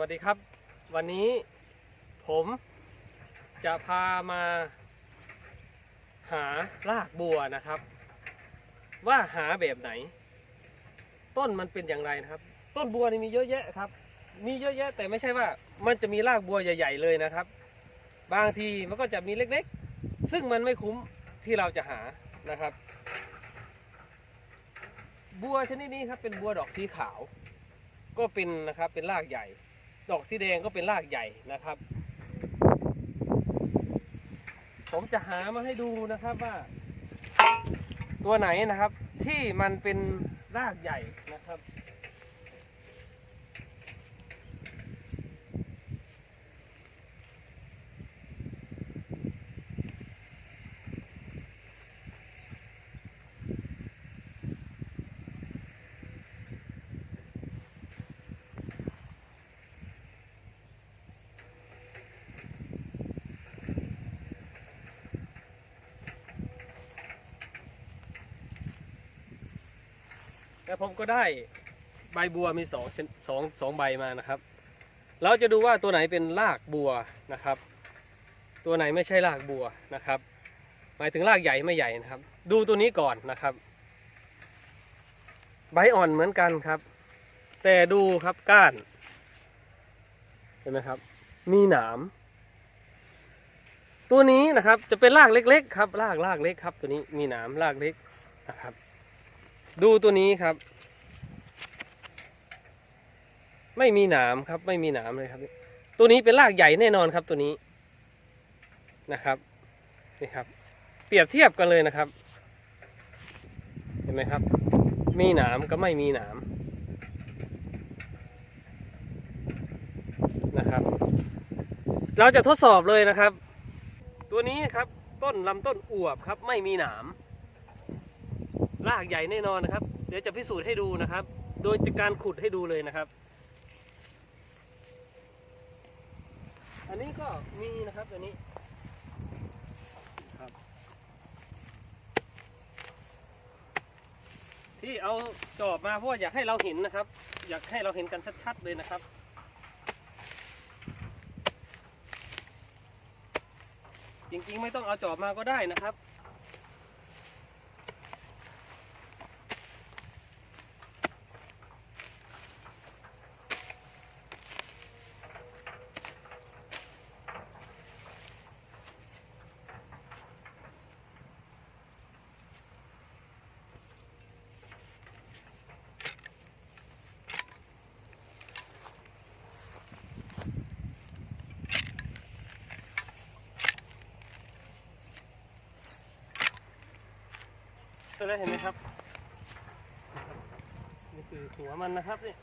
วัสดีครับ วันนี้ผมจะพามาหารากบัวนะครับ ว่าหาแบบไหน ต้นมันเป็นอย่างไรนะครับ ต้นบัวนี่มีเยอะแยะครับ มีเยอะแยะแต่ไม่ใช่ว่า มันจะมีรากบัวใหญ่ ๆ เลยนะครับ บางทีมันก็จะมีเล็กๆ ซึ่งมันไม่คุ้มที่เราจะหานะครับ บัวชนิดนี้ครับเป็นบัวดอกสีขาว ก็เป็นนะครับเป็นรากใหญ่ ดอกสีแดงก็เป็นรากใหญ่นะครับ ผมจะหามาให้ดูนะครับว่า ตัวไหนนะครับที่มันเป็นรากใหญ่นะครับ แล้วผมก็ได้ใบบัวมีสองสองสองใบมานะครับ เราจะดูว่าตัวไหนเป็นรากบัวนะครับ ตัวไหนไม่ใช่รากบัวนะครับ หมายถึงรากใหญ่ไม่ใหญ่นะครับ ดูตัวนี้ก่อนนะครับ ใบอ่อนเหมือนกันครับ แต่ดูครับก้าน เห็นไหมครับ มีหนาม ตัวนี้นะครับจะเป็นรากเล็ก ๆ ครับรากรากเล็กครับ ตัวนี้มีหนามรากเล็กนะครับ ดูตัวนี้ครับ ไม่มีหนามครับ ไม่มีหนามเลยครับ ตัวนี้เป็นรากใหญ่แน่นอนครับตัวนี้นะครับนี่ครับ เปรียบเทียบกันเลยนะครับ เห็นไหมครับ มีหนามก็ไม่มีหนามนะครับ เราจะทดสอบเลยนะครับ ตัวนี้ครับต้นลำต้นอวบครับ ไม่มีหนาม รากใหญ่แน่นอนนะครับ เดี๋ยวจะพิสูจน์ให้ดูนะครับ โดยจากการขุดให้ดูเลยนะครับ อันนี้ก็มีนะครับตัวนี้ครับ ที่เอาจอบมาเพราะว่าอยากให้เราเห็นนะครับ อยากให้เราเห็นกันชัดๆเลยนะครับจริงๆ ไม่ต้องเอาจอบมาก็ได้นะครับ แล้วเห็นไหมครับ นี่คือหัวมันนะครับนี่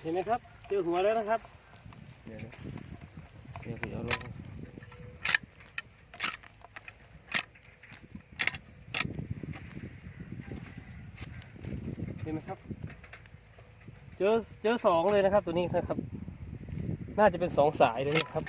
เห็นไหมครับ เจอหัวแล้วนะครับ เดี๋ยวนะเดี๋ยวผมเอาลง เห็น ไหมครับ เจอเจอสองเลยนะครับตัวนี้นะครับ น่าจะเป็นสองสายเลยนะครับ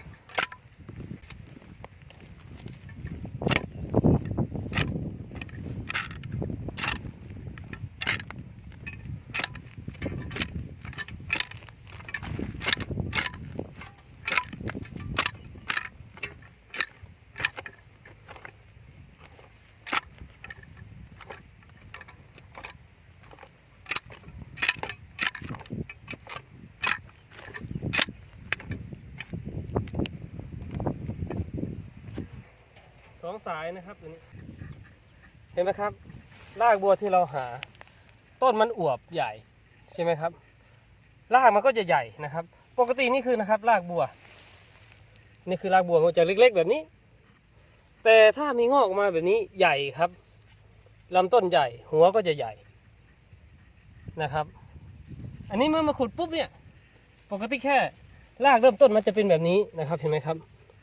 สายนะครับตัวนี้ เห็นไหมครับ รากบัวที่เราหา ต้นมันอวบใหญ่ใช่ไหมครับ รากมันก็จะใหญ่นะครับ ปกตินี่คือนะครับ รากบัว นี่คือรากบัวมันจะเล็ก ๆ แบบนี้ แต่ถ้ามีงอกออกมาแบบนี้ใหญ่ครับลำต้นใหญ่ หัวก็จะใหญ่นะครับ อันนี้เมื่อมาขุดปุ๊บเนี่ย ปกติแค่รากเริ่มต้นมันจะเป็นแบบนี้นะครับ เห็นไหมครับ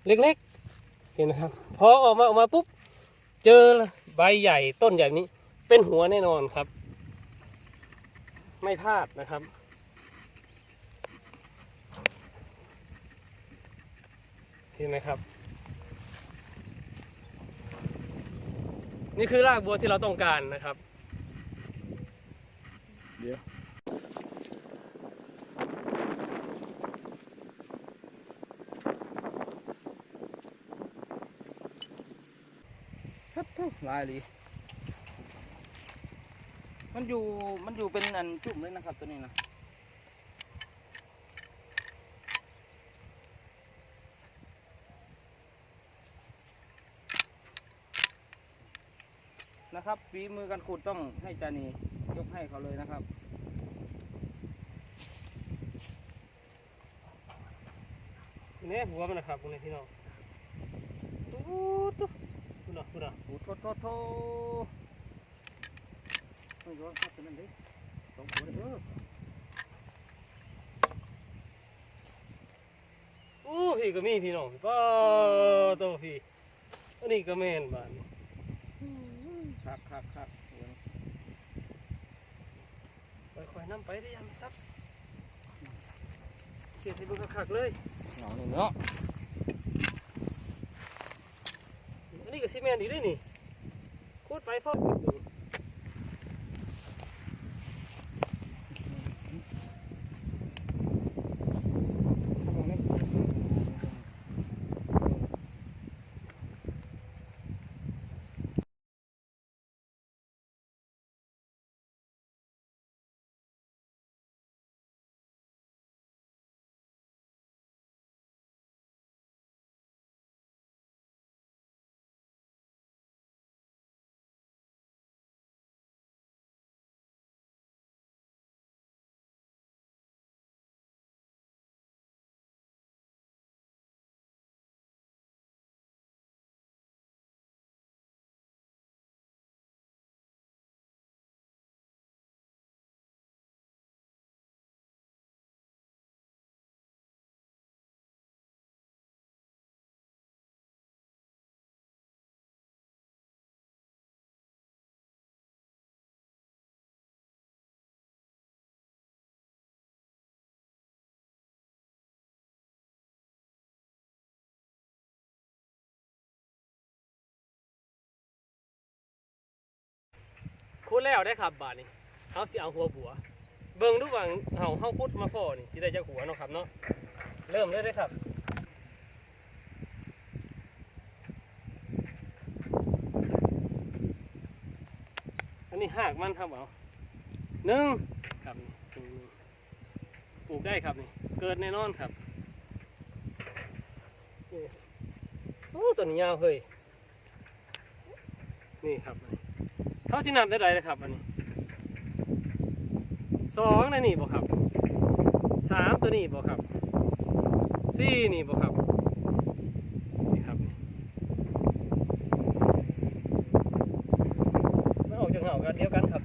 เล็กๆ ห็นไหมครับพอออกมาออกมาปุ๊บเจอใบใหญ่ต้นใหญ่นี้ เป็นหัวแน่นอนครับ ไม่พลาดนะครับเห็นไหมครับ นี่คือรากบัวที่เราต้องการนะครับ เดี๋ยวครับทุก ลายเลยมันอยู่มันอยู่เป็นอันจุ่มเลยนะครับตัวนี้นะนะครับฝีมือการขุดต้องให้จานียกให้เขาเลยนะครับเนี่ยหัวมันนะครับคุณพี่น้องตุ๊ดตุ๊ดคุณน่ะคุณน่ะ โอ้โทโทโทต้องย้อนครับตัวนั้นเด้สองหัวเด้ออู้พี่ก็มีพี่น้องป้าโตพี่อันนี้ก็แม่นบ้านคักคักคักเดี๋ยวค่อยๆนำไปได้ยังซับเสียดให้เบิ่งคักๆเลยเหงาหนึ่งเนาะอันนี้ก็ซีเมนต์อีกด้วยนี่ พูดไปพ่อ คูดแล้วได้ครับบาทนี่เขาสิเอาหัวบัว เบิ่งดูว่าเฮาเฮาคุดมาฟอนี่สิได้จักหัวเนาะครับเนาะเริ่มเลยได้ครับอันนี้หากมันครับเอาหนึ่งครับปลูกได้ครับนี่เกิดแน่นอนครับโอ้ตัวนี้ยาวเฮ้ยนี่ครับ เขาสินับได้ไรนะครับอันนี้สองในนี่บ่ครับสามตัวนี้บ่ครับสี่นี่บ่ครับนี่ครับนี่มันออกจากเหงากันเดียวกันครับ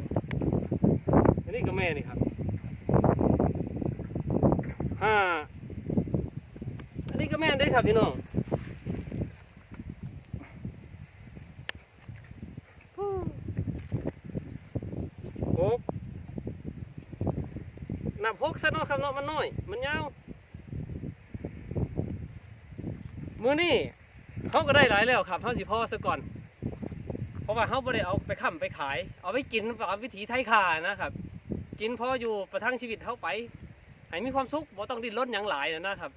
อันนี้ก็แม่นี่ครับห้าอันนี้ก็แม่ได้ครับพี่น้อง หกนับหกซะเนาะครับเนาะมันน้อย มันยาว มือนี่เขาก็ได้หลายแล้วครับเขาสิพ่อซะก่อน เพราะว่าเขาไม่ได้เอาไปค้ำไปขาย เอาไปกินตามวิถีไทยขานะครับ กินพออยู่ประทังชีวิตเขาไปให้มีความสุขบ่ต้องดิ้นรนหยังหลายนะครับ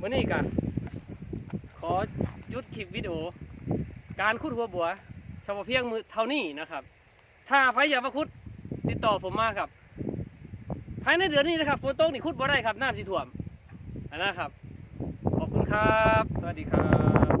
มือนี่กันขอหยุดคลิปวิดีโอ การคุดหัวบัวเฉพาะเพียงมือเท่านี้นะครับ ถ้าใครอยากมาคุดติดต่อผมมาครับภายในเดือนนี้นะครับฝนตกนี่คุดบ่ได้ครับน้ำสิท่วมอันนะครับ ครับ สวัสดีครับ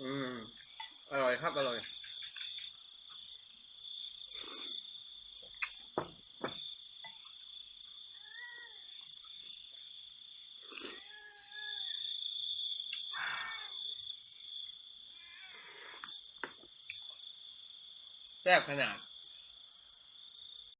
อืม อร่อยครับ อร่อย แซ่บขนาด